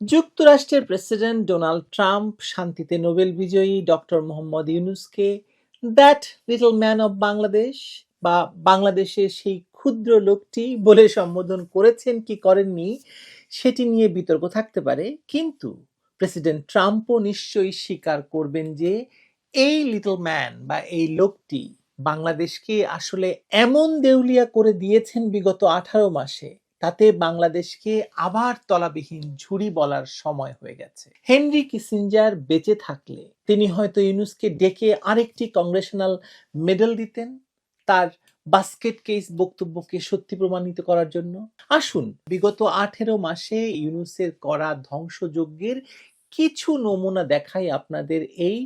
যুক্তরাষ্ট্রের president Donald Trump শান্তিতে Nobel বিজয়ী ডক্টর মোহাম্মদ ইউনুসকে that little man of Bangladesh বা বাংলাদেশের সেই ক্ষুদ্র লোকটি বলে সম্বোধন করেছেন কি করেননি, সেটি নিয়ে বিতর্ক থাকতে পারে। কিন্তু প্রেসিডেন্ট ট্রাম্পও নিশ্চয়ই স্বীকার করবেন যে এই লিটল ম্যান বা এই লোকটি বাংলাদেশকে আসলে এমন দেউলিয়া করে দিয়েছেন বিগত আঠারো মাসে। তাতে বাংলাদেশকে আবার তলাবিহীন ঝুড়ি বলার সময় হয়ে গেছে। হেনরি কিসিঞ্জার বেঁচে থাকলে তিনি হয়তো ইউনুসকে ডেকে আরেকটি কংগ্রেশনাল মেডেল দিতেন তার বাস্কেট কেস বক্তব্যকে সত্যি প্রমাণিত করার জন্য। আসুন, বিগত আঠেরো মাসে ইউনুসের করা ধ্বংসযজ্ঞের কিছু নমুনা দেখাই আপনাদের এই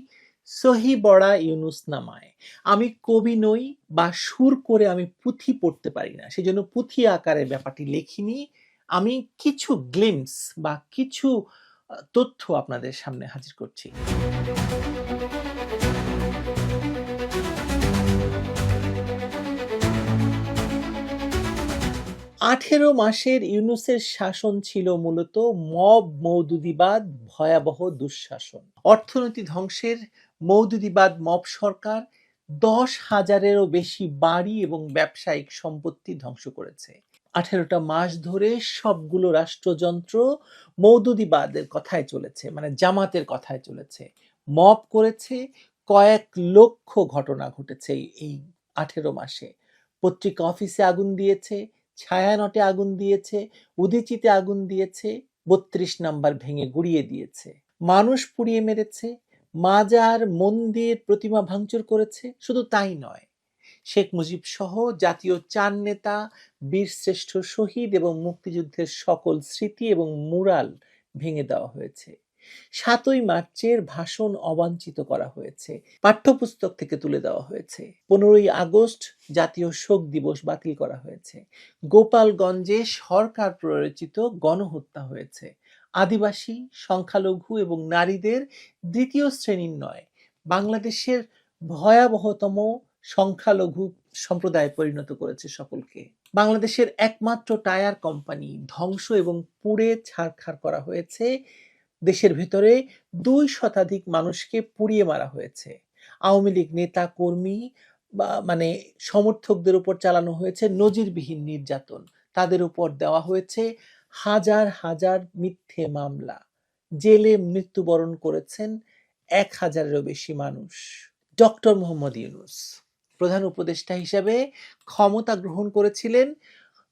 সহি বড়া ইউনুস নামায়। আমি কবি নই বা সুর করে আমি পুঁথি পড়তে পারি না। সেজন্য পুঁথি আকারে ব্যাপারটি লেখিনি। আমি কিছু গ্লিমস বা কিছু তথ্য আপনাদের সামনে হাজির করছি। আঠেরো মাসের ইউনুসের শাসন ছিল মূলত মব মৌদুদিবাদ ভয়াবহ দুঃশাসন। অর্থনীতি ধ্বংসের মৌদুদিবাদ, মব সরকার দশ হাজারেরও বেশি বাড়ি এবং ব্যবসায়িক সম্পত্তি ধ্বংস করেছে। আঠেরোটা মাস ধরে সবগুলো রাষ্ট্রযন্ত্র মৌদুদিবাদের কথায় চলেছে মানে জামাতের কথায় চলেছে। মব করেছে, কয়েক লক্ষ ঘটনা ঘটেছে এই- আঠেরো মাসে। পত্রিকা অফিসে আগুন দিয়েছে, ছায়ানটে আগুন দিয়েছে, উদিচিতে আগুন দিয়েছে, বত্রিশ নাম্বার ভেঙে গুড়িয়ে দিয়েছে। মানুষ পুড়িয়ে মেরেছে মাজার মন্দির প্রতিমা ভাঙচুর করেছে। শুধু তাই নয়, শেখ মুজিব সহ জাতীয় চার নেতা বীরশ্রেষ্ঠ শহীদ এবং মুক্তিযুদ্ধের সকল স্মৃতি এবং মুরাল ভেঙে দেওয়া হয়েছে। সাতই মার্চের ভাষণ অবাঞ্ছিত করা হয়েছে। পাঠ্যপুস্তক থেকে তুলে দেওয়া হয়েছে। পনেরোই আগস্ট জাতীয় শোক দিবস বাতিল করা হয়েছে। গোপালগঞ্জে সরকার প্ররোচিত গণহত্যা হয়েছে। আদিবাসী, সংখ্যালঘু এবং নারীদের দ্বিতীয় শ্রেণির নয়, বাংলাদেশের ভয়াবহতম সংখ্যালঘু সম্প্রদায় পরিণত করেছে সকলকে। বাংলাদেশের একমাত্র টায়ার কোম্পানি, ধ্বংস এবং পুড়ে ছাড়খাড় করা হয়েছে। দেশের ভেতরে দুই শতাধিক মানুষকে পুড়িয়ে মারা হয়েছে। আওয়ামী লীগ নেতা, কর্মী বা মানে সমর্থকদের উপর চালানো হয়েছে নজিরবিহীন নির্যাতন। তাদের উপর দেওয়া হয়েছে হাজার হাজার মিথ্যে মামলা। জেলে মৃত্যুবরণ করেছেন এক হাজারেরও বেশি মানুষ। ডক্টর মোহাম্মদ ইউনুস, প্রধান উপদেষ্টা হিসাবে ক্ষমতা গ্রহণ করেছিলেন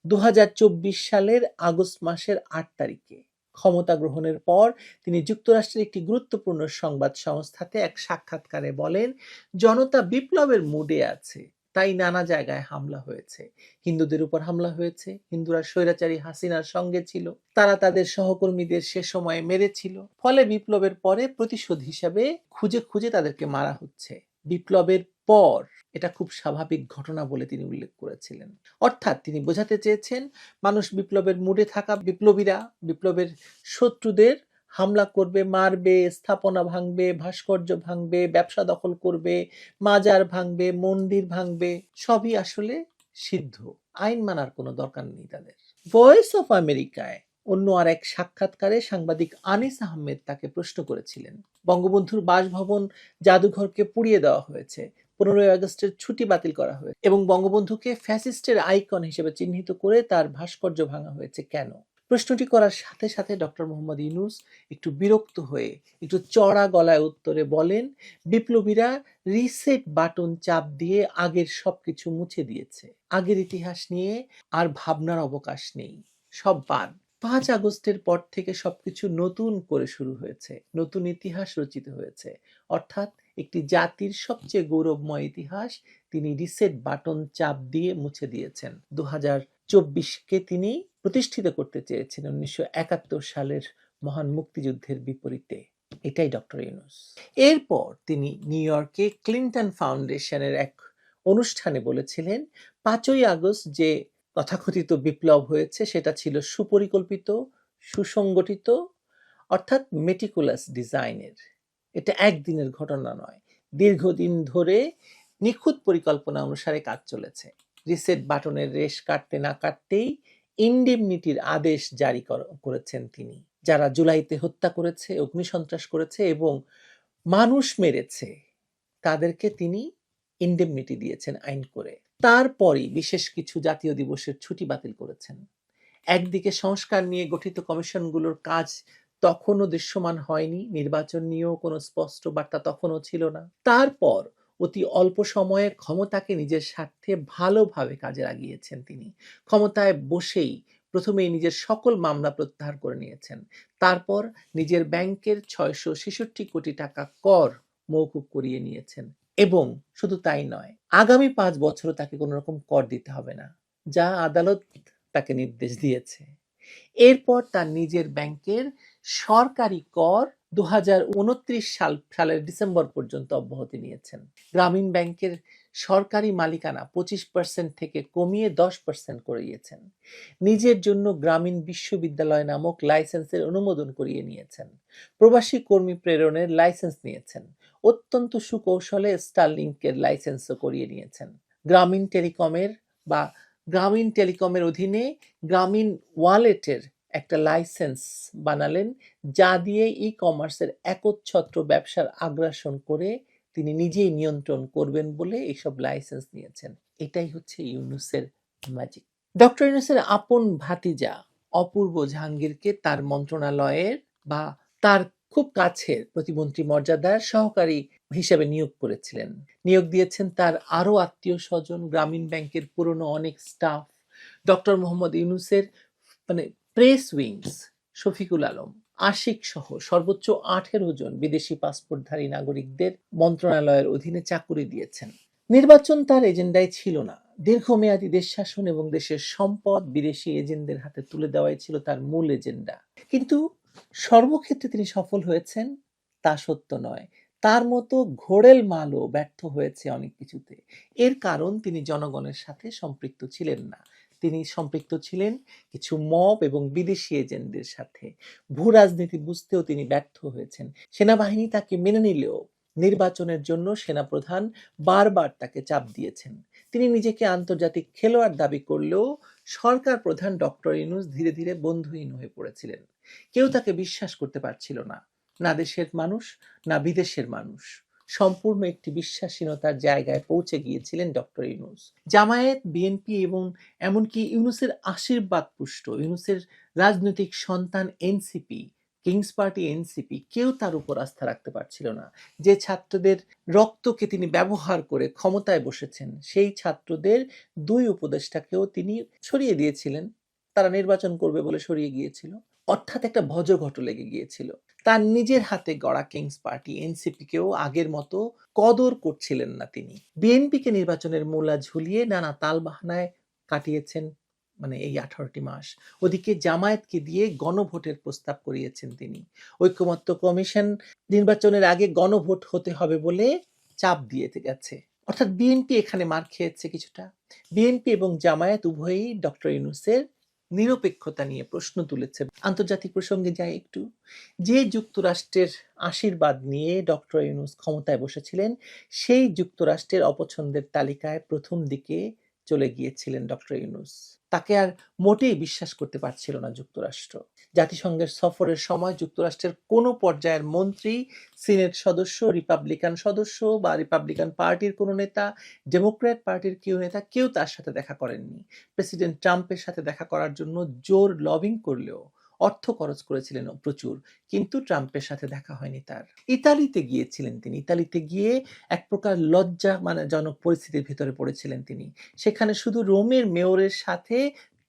দু হাজার চব্বিশ সালের আগস্ট মাসের আট তারিখে। ক্ষমতা গ্রহণের পর তিনি যুক্তরাষ্ট্রের একটি গুরুত্বপূর্ণ সংবাদ সংস্থাতে এক সাক্ষাৎকারে বলেন, জনতা বিপ্লবের মুডে আছে। তাই নানা জায়গায় হামলা হয়েছে। হিন্দুদের উপর হামলা হয়েছে, হিন্দুরা স্বৈরাচারী হাসিনার সঙ্গে ছিল, তারা তাদের সহকর্মীদের সে সময়ে মেরেছিল, ফলে বিপ্লবের পরে প্রতিশোধ হিসাবে খুঁজে খুঁজে তাদেরকে মারা হচ্ছে। বিপ্লবের পর এটা খুব স্বাভাবিক ঘটনা বলে তিনি উল্লেখ করেছিলেন। অর্থাৎ তিনি বোঝাতে চেয়েছেন, মানুষ বিপ্লবের মুডে থাকা বিপ্লবীরা, বিপ্লবের শত্রুদের হামলা করবে, মারবে, স্থাপনা ভাঙবে, ভাস্কর্য ভাঙবে, ব্যবসা দখল করবে, মাজার ভাঙবে, মন্দির ভাঙবে, সবই আসলে সিদ্ধ। আইন মানার কোনো দরকার নেই তাদের। ভয়েস অফ আমেরিকায় অন্য আর এক সাক্ষাৎকারে সাংবাদিক আনিস আহমেদ তাকে প্রশ্ন করেছিলেন। বঙ্গবন্ধুর বাসভবন জাদুঘরকে পুড়িয়ে দেওয়া হয়েছে। পনেরোই আগস্টের ছুটি বাতিল করা হয়েছে এবং বঙ্গবন্ধুকে ফ্যাসিস্টের আইকন হিসেবে চিহ্নিত করে তার ভাস্কর্য ভাঙা হয়েছে কেন? প্রশ্নটি করার সাথে সাথে ডক্টর মোহাম্মদ ইউনুস একটু বিরক্ত হয়ে, একটু চড়া গলায় উত্তরে বলেন, বিপ্লবীরা রিসেট বাটন চাপ দিয়ে আগের সবকিছু মুছে দিয়েছে। আগের ইতিহাস নিয়ে আর ভাবনার অবকাশ নেই। সব বাদ। পাঁচ আগস্টের পর থেকে সবকিছু নতুন করে শুরু হয়েছে, নতুন ইতিহাস রচিত হয়েছে। অর্থাৎ একটি জাতির সবচেয়ে গৌরবময় ইতিহাস তিনি রিসেট বাটন চাপ দিয়ে মুছে দিয়েছেন। দু হাজার চব্বিশকে তিনি প্রতিষ্ঠিত করতে চেয়েছেন উনিশশো একাত্তর সালের মহান মুক্তিযুদ্ধের বিপরীতে। এটাই ডক্টর ইউনুস। এরপর তিনি নিউ ইয়র্কে ক্লিন্টন ফাউন্ডেশনের এক অনুষ্ঠানে বলেছিলেন, পাঁচই আগস্ট যে তথাকথিত বিপ্লব হয়েছে সেটা ছিল সুপরিকল্পিত, সুসংগঠিত, অর্থাৎ মেটিকুলাস ডিজাইনের এটা একদিনের ঘটনা নয়। দীর্ঘদিন ধরে নিখুঁত পরিকল্পনা অনুসারে কাজ চলেছে। রিসেট বাটনের রেশ কাটতে না কাটতেই ইন্ডেমনিটির আদেশ জারি কর- করেছেন তিনি। যারা জুলাইতে হত্যা করেছে অগ্নিসন্ত্রাস করেছে এবং মানুষ মেরেছে, তাদেরকে তিনি ইন্ডেমনিটি দিয়েছেন আইন করে। তারপরই বিশেষ কিছু জাতীয় দিবসের ছুটি বাতিল করেছেন। একদিকে সংস্কার নিয়ে গঠিত কমিশনগুলোর কাজ তখনও দৃশ্যমান হয়নি, নির্বাচন নিয়েও কোনো স্পষ্ট বার্তা তখনও ছিল না। তারপর অতি অল্প সময়ে ক্ষমতাকে নিজের স্বার্থে ভালোভাবে কাজে লাগিয়েছেন তিনি। ক্ষমতায় বসেই প্রথমেই নিজের সকল মামলা প্রত্যাহার করে নিয়েছেন। তারপর নিজের ব্যাংকের ছয়শো ছেষট্টি কোটি টাকা কর মৌকুব করিয়ে নিয়েছেন। এবং শুধু তাই নয়, আগামী পাঁচ বছরও তাকে কোনো রকম কর দিতে হবে না, যা আদালত তাকে নির্দেশ দিয়েছে। এরপর তার নিজের ব্যাংকের সরকারি কর দু সাল, সালের ডিসেম্বর পর্যন্ত অব্যাহতি নিয়েছেন। গ্রামীণ ব্যাংকের সরকারি মালিকানা পঁচিশ পার্সেন্ট থেকে কমিয়ে দশ পার্সেন্ট করিয়েছেন নিজের জন্য গ্রামীণ বিশ্ববিদ্যালয় নামক লাইসেন্সের অনুমোদন করিয়ে নিয়েছেন। প্রবাসী কর্মী প্রেরণের লাইসেন্স নিয়েছেন। অত্যন্ত সুকৌশলে স্টারলিংকের লাইসেন্সও করিয়ে নিয়েছেন। গ্রামীণ টেলিকমের বা গ্রামীণ টেলিকমের অধীনে গ্রামীণ ওয়ালেটের একটা লাইসেন্স বানালেন, যা দিয়ে ই কমার্সের একচ্ছত্র ব্যবসার আগ্রাসন করে তিনি নিজেই নিয়ন্ত্রণ করবেন বলে এইসব লাইসেন্স নিয়েছেন। এটাই হচ্ছে ইউনুসের ম্যাজিক ডক্টর ইউনুসের আপন ভাতিজা অপূর্ব জাহাঙ্গীরকে তার মন্ত্রণালয়ের বা তার খুব কাছের প্রতিমন্ত্রী মর্যাদার সহকারী হিসেবে নিয়োগ করেছিলেন। নিয়োগ দিয়েছেন তার আরও আত্মীয় স্বজন, গ্রামীণ ব্যাংকের পুরনো অনেক স্টাফ ডক্টর মোহাম্মদ ইউনুসের মানে প্রেস উইংস, শফিকুল আলম, আশিক সহ সর্বোচ্চ আঠেরো জন বিদেশি পাসপোর্টধারী নাগরিকদের মন্ত্রণালয়ের অধীনে চাকুরি দিয়েছেন। নির্বাচন তার এজেন্ডায় ছিল না। দীর্ঘমেয়াদী দেশ শাসন এবং দেশের সম্পদ বিদেশি এজেন্টদের হাতে তুলে দেওয়াই ছিল তার মূল এজেন্ডা। কিন্তু সর্বক্ষেত্রে তিনি সফল হয়েছেন তা সত্য নয়। তার মতো ঘোড়েল মালও ব্যর্থ হয়েছে অনেক কিছুতে। এর কারণ তিনি জনগণের সাথে সম্পৃক্ত ছিলেন না। তিনি সম্পৃক্ত ছিলেন কিছু মব এবং বিদেশি এজেন্টদের সাথে। ভূ রাজনীতি বুঝতেও তিনি ব্যর্থ হয়েছেন। সেনাবাহিনী তাকে মেনে নিলেও নির্বাচনের জন্য সেনাপ্রধান বারবার তাকে চাপ দিয়েছেন। তিনি নিজেকে আন্তর্জাতিক খেলোয়াড় দাবি করলেও সরকার প্রধান ডক্টর ইনুস ধীরে ধীরে বন্ধুহীন হয়ে পড়েছিলেন। কেউ তাকে বিশ্বাস করতে পারছিল না। না দেশের মানুষ, না বিদেশের মানুষ। সম্পূর্ণ একটি বিশ্বাসীনতার জায়গায় পৌঁছে গিয়েছিলেন ডক্টর ইউনুস। জামায়াত, বিএনপি এবং এমনকি ইউনুসের আশীর্বাদ পুষ্ট, ইউনুসের রাজনৈতিক সন্তান এনসিপি, কিংস পার্টি এনসিপি কেউ তার উপর আস্থা রাখতে পারছিল না। যে ছাত্রদের রক্তকে তিনি ব্যবহার করে ক্ষমতায় বসেছেন, সেই ছাত্রদের দুই উপদেষ্টাকেও তিনি সরিয়ে দিয়েছিলেন। তারা নির্বাচন করবে বলে সরিয়ে গিয়েছিল। অর্থাৎ একটা ভজঘট লেগে গিয়েছিল। তার নিজের হাতে গড়া কিংস পার্টি এনসিপিকেও আগের মতো কদর করছিলেন না তিনি। বিএনপিকে নির্বাচনের মূলা ঝুলিয়ে নানা তালবাহানায় কাটিয়েছেন মানে এই আঠারোটি মাস। ওদিকে জামায়াতকে দিয়ে গণভোটের প্রস্তাব করিয়েছেন তিনি। ঐক্যমত্য কমিশন নির্বাচনের আগে গণভোট হতে হবে বলে চাপ দিয়ে গেছে। অর্থাৎ বিএনপি এখানে মার খেয়েছে কিছুটা। বিএনপি এবং জামায়াত উভয়ই ডক্টর ইউনুসের নিরপেক্ষতা নিয়ে প্রশ্ন তুলেছে। আন্তর্জাতিক প্রসঙ্গে যাই একটু। যে যুক্তরাষ্ট্রের আশীর্বাদ নিয়ে ডক্টর ইউনুস ক্ষমতায় বসেছিলেন, সেই যুক্তরাষ্ট্রের অপছন্দের তালিকায় প্রথম দিকে চলে গিয়েছিলেন ডক্টর ইউনুস। তাকে আর মোটেই বিশ্বাস করতে পারছিল না যুক্তরাষ্ট্র। জাতিসংঘের সফরের সময় যুক্তরাষ্ট্রের কোনো পর্যায়ের মন্ত্রী, সিনেট সদস্য, রিপাবলিকান সদস্য বা রিপাবলিকান পার্টির কোনো নেতা, ডেমোক্র্যাট পার্টির কেউ নেতা কেউ তার সাথে দেখা করেননি। প্রেসিডেন্ট ট্রাম্পের সাথে দেখা করার জন্য জোর লবিং করলেও অর্থ খরচ করেছিলেন প্রচুর, কিন্তু ট্রাম্পের সাথে দেখা হয়নি তার। ইতালিতে গিয়েছিলেন তিনি। ইতালিতে গিয়ে এক প্রকার লজ্জা মানে জনক পরিস্থিতির ভিতরে পড়েছিলেন তিনি। সেখানে শুধু রোমের মেয়রের সাথে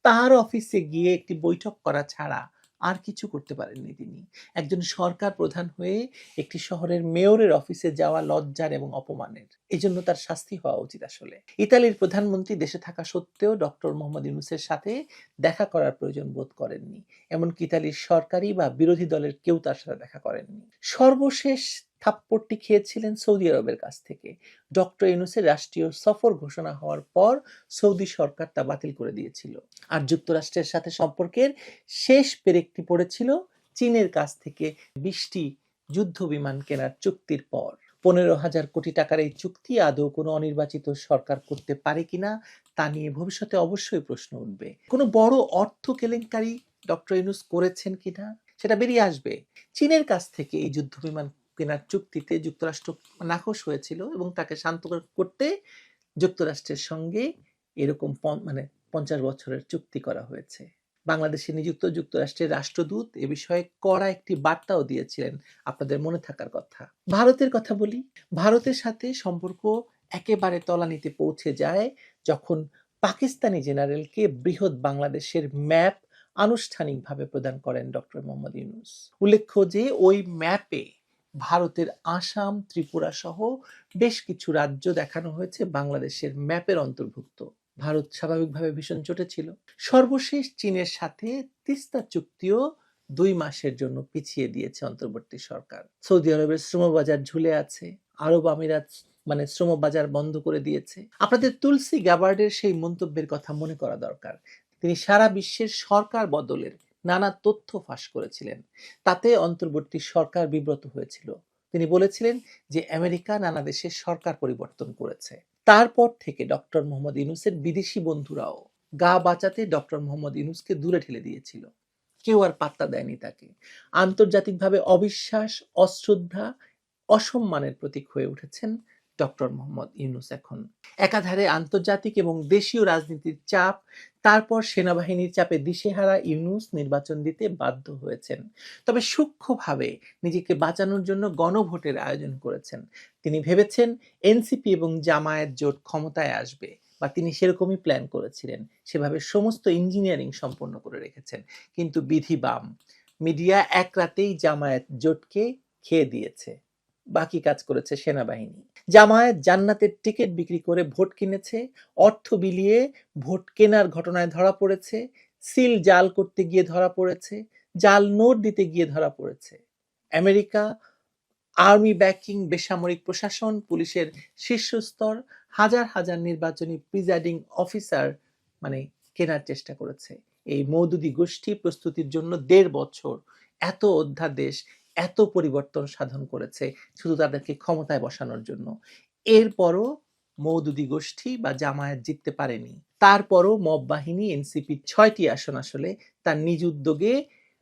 তার অফিসে গিয়ে একটি বৈঠক করা ছাড়া আর কিছু করতে পারেননি তিনি। একজন সরকার প্রধান হয়ে একটি শহরের মেয়রের অফিসে যাওয়া লজ্জার এবং অপমানের। এজন্য জন্য তার শাস্তি হওয়া উচিত আসলে। ইতালির প্রধানমন্ত্রী দেশে থাকা সত্ত্বেও ডক্টর মোহাম্মদ ইউনুসের সাথে দেখা করার প্রয়োজন বোধ করেননি। এমনকি ইতালির সরকারি বা বিরোধী দলের কেউ তার সাথে দেখা করেননি। সর্বশেষ থাপ্পড়টি খেয়েছিলেন সৌদি আরবের কাছ থেকে। ডক্টর ইউনুসের রাষ্ট্রীয় সফর ঘোষণা হওয়ার পর সৌদি সরকার তা বাতিল করে দিয়েছিল। আর যুক্তরাষ্ট্রের সাথে সম্পর্কের শেষ পেরেকটি পড়েছিল চীনের কাছ থেকে বিশটি যুদ্ধ বিমান কেনার চুক্তির পর। পনেরো হাজার কোটি টাকার এই চুক্তি আদৌ কোনো অনির্বাচিত সরকার করতে পারে কিনা তা নিয়ে ভবিষ্যতে অবশ্যই প্রশ্ন উঠবে। কোনো বড় অর্থ কেলেঙ্কারি ডক্টর ইউনুস করেছেন কিনা সেটা বেরিয়ে আসবে। চীনের কাছ থেকে এই যুদ্ধ বিমান কেনার চুক্তিতে যুক্তরাষ্ট্র নাকশ হয়েছিল এবং তাকে শান্ত করতে যুক্তরাষ্ট্রের সঙ্গে এরকম মানে পঞ্চাশ বছরের চুক্তি করা হয়েছে। বাংলাদেশে নিযুক্ত যুক্তরাষ্ট্রের রাষ্ট্রদূত এ বিষয়ে কড়া একটি বার্তাও দিয়েছিলেন আপনাদের মনে থাকার কথা। ভারতের কথা বলি, ভারতের সাথে সম্পর্ক একেবারে তলানিতে পৌঁছে যায় যখন পাকিস্তানি জেনারেলকে বৃহৎ বাংলাদেশের ম্যাপ আনুষ্ঠানিকভাবে প্রদান করেন ডক্টর মোহাম্মদ ইউনুস। উল্লেখ্য যে ওই ম্যাপে ভারতের আসাম, ত্রিপুরা সহ বেশ কিছু রাজ্য দেখানো হয়েছে বাংলাদেশের ম্যাপের অন্তর্ভুক্ত। ভারত স্বাভাবিকভাবে ভীষণ চটে ছিল। সর্বশেষ চীনের সাথে তিস্তা চুক্তিও দুই মাসের জন্য পিছিয়ে দিয়েছে অন্তর্বর্তী সরকার। সৌদি আরবের শ্রমবাজার ঝুলে আছে, আরব আমিরাত মানে শ্রমবাজার বন্ধ করে দিয়েছে। আপনাদের তুলসী গ্যাবার্ডের সেই মন্তব্যের কথা মনে করা দরকার। তিনি সারা বিশ্বের সরকার বদলের নানা তথ্য ফাঁস করেছিলেন। তাতে অন্তর্বর্তী সরকার বিব্রত হয়েছিল। তিনি বলেছিলেন যে, আমেরিকা নানা দেশের সরকার পরিবর্তন করেছে। তারপর থেকে ডক্টর মোহাম্মদ ইউনুসের বিদেশি বন্ধুরাও গা বাঁচাতে ডক্টর মোহাম্মদ ইউনুসকে দূরে ঠেলে দিয়েছিল। কেউ আর পাত্তা দেয়নি তাকে। আন্তর্জাতিকভাবে অবিশ্বাস, অশ্রদ্ধা, অসম্মানের প্রতীক হয়ে উঠেছেন ডক্টর মোহাম্মদ ইউনুস এখন। একাধারে আন্তর্জাতিক এবং দেশীয় রাজনীতির চাপ, তারপর সেনাবাহিনীর চাপে দিশেহারা ইউনুস নির্বাচন দিতে বাধ্য হয়েছেন। তবে সূক্ষ্মভাবে নিজেকে বাঁচানোর জন্য গণভোটের আয়োজন করেছেন। তিনি ভেবেছেন এনসিপি এবং জামায়াত জোট ক্ষমতায় আসবে বা তিনি সেরকমই প্ল্যান করেছিলেন। সেভাবে সমস্ত ইঞ্জিনিয়ারিং সম্পন্ন করে রেখেছেন। কিন্তু বিধি বাম, মিডিয়া এক রাতেই জামায়াত জোটকে খেয়ে দিয়েছে। বাকি কাজ করেছে সেনাবাহিনী। জামায়াত জান্নাতের টিকিট বিক্রি করে ভোট কিনেছে, অর্থ বিলিয়ে ভোট কেনার ঘটনায় ধরা পড়েছে, সিল জাল করতে গিয়ে ধরা পড়েছে, জাল নোট দিতে গিয়ে ধরা পড়েছে। আমেরিকা আর্মি ব্যাকিং বেসামরিক প্রশাসন, পুলিশের শীর্ষস্তর, হাজার হাজার নির্বাচনী প্রিজাইডিং অফিসার মানে কেনার চেষ্টা করেছে। এই মৌদুদি গোষ্ঠী প্রস্তুতির জন্য দেড় বছর এত অধ্যাদেশ এত পরিবর্তন সাধন করেছে শুধু তাদেরকে ক্ষমতায় বসানোর জন্য। এরপরও মৌদুদি গোষ্ঠী বা জামায়াত জিততে পারেনি। তারপরও মব বাহিনী এনসিপির ছয়টি আসন আসলে তার নিজ উদ্যোগে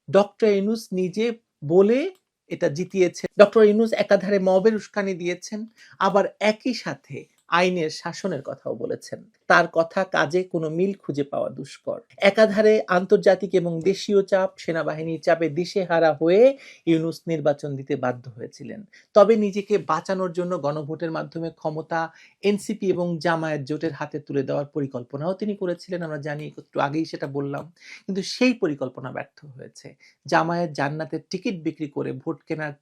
ডক্টর ইনুস নিজে বলে এটা জিতিয়েছে। ডক্টর ইনুস একাধারে মবের উস্কানি দিয়েছেন। আবার একই সাথে আইনের শাসনের কথাও বলেছেন। তার কথা কাজে কোনো মিল খুঁজে পাওয়া দুষ্কর। একাধারে আন্তর্জাতিক এবং দেশীয় চাপ সেনাবাহিনীর চাপে দিশেহারা হয়ে ইউনুস নির্বাচন দিতে বাধ্য হয়েছিলেন। তবে নিজেকে বাঁচানোর জন্য গণভোটের মাধ্যমে ক্ষমতা, এনসিপি এবং জামায়াত জোটের হাতে তুলে দেওয়ার পরিকল্পনাও তিনি করেছিলেন, আমরা জানি, একটু আগেই সেটা বললাম। কিন্তু সেই পরিকল্পনা ব্যর্থ হয়েছে। জামায়াত জান্নাতের টিকিট বিক্রি করে ভোট কেনার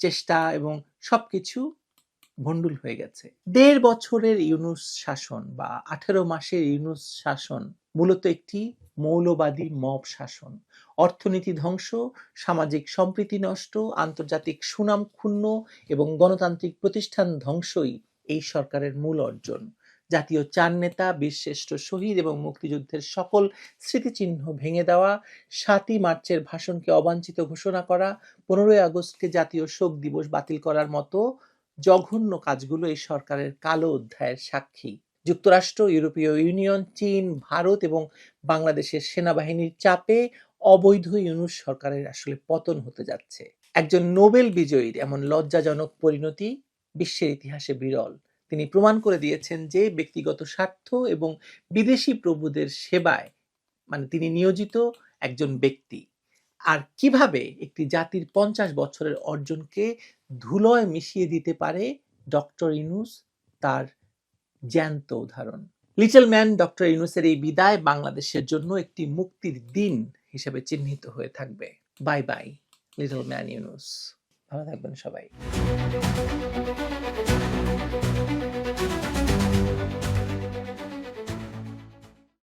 চেষ্টা এবং সবকিছু ভণ্ডুল হয়ে গেছে। দেড় বছরের ইউনুস শাসন বা আঠেরো মাসের ইউনুস শাসন মূলত একটি মৌলবাদী মব শাসন। অর্থনীতি ধ্বংস, সামাজিক সম্প্রীতি নষ্ট, আন্তর্জাতিক সুনাম ক্ষুণ্ণ এবং গণতান্ত্রিক প্রতিষ্ঠান ধ্বংসই এই সরকারের মূল অর্জন। জাতীয় চার নেতা, বীরশ্রেষ্ঠ শহীদ এবং মুক্তিযুদ্ধের সকল স্মৃতিচিহ্ন ভেঙে দেওয়া, সাতই মার্চের ভাষণকে অবাঞ্ছিত ঘোষণা করা, পনেরোই আগস্টকে জাতীয় শোক দিবস বাতিল করার মতো জঘন্য কাজগুলো এই সরকারের কালো অধ্যায়ের সাক্ষী। যুক্তরাষ্ট্র, ইউরোপীয় ইউনিয়ন, চীন, ভারত এবং বাংলাদেশের সেনাবাহিনীর চাপে অবৈধ ইউনুস সরকারের আসলে পতন হতে যাচ্ছে। একজন নোবেল বিজয়ীর এমন লজ্জাজনক পরিণতি বিশ্বের ইতিহাসে বিরল। তিনি প্রমাণ করে দিয়েছেন যে ব্যক্তিগত স্বার্থ এবং বিদেশি প্রভুদের সেবায় মানে তিনি নিয়োজিত একজন ব্যক্তি। আর কীভাবে একটি জাতির পঞ্চাশ বছরের অর্জনকে ধুলোয় মিশিয়ে দিতে পারে ডক্টর ইনুস তার জ্যান্ত উদাহরণ? লিটল ম্যান ডক্টর ইনুসের এই বিদায় বাংলাদেশের জন্য একটি মুক্তির দিন হিসেবে চিহ্নিত হয়ে থাকবে। Bye bye, little man Yunus ভালো থাকবেন সবাই।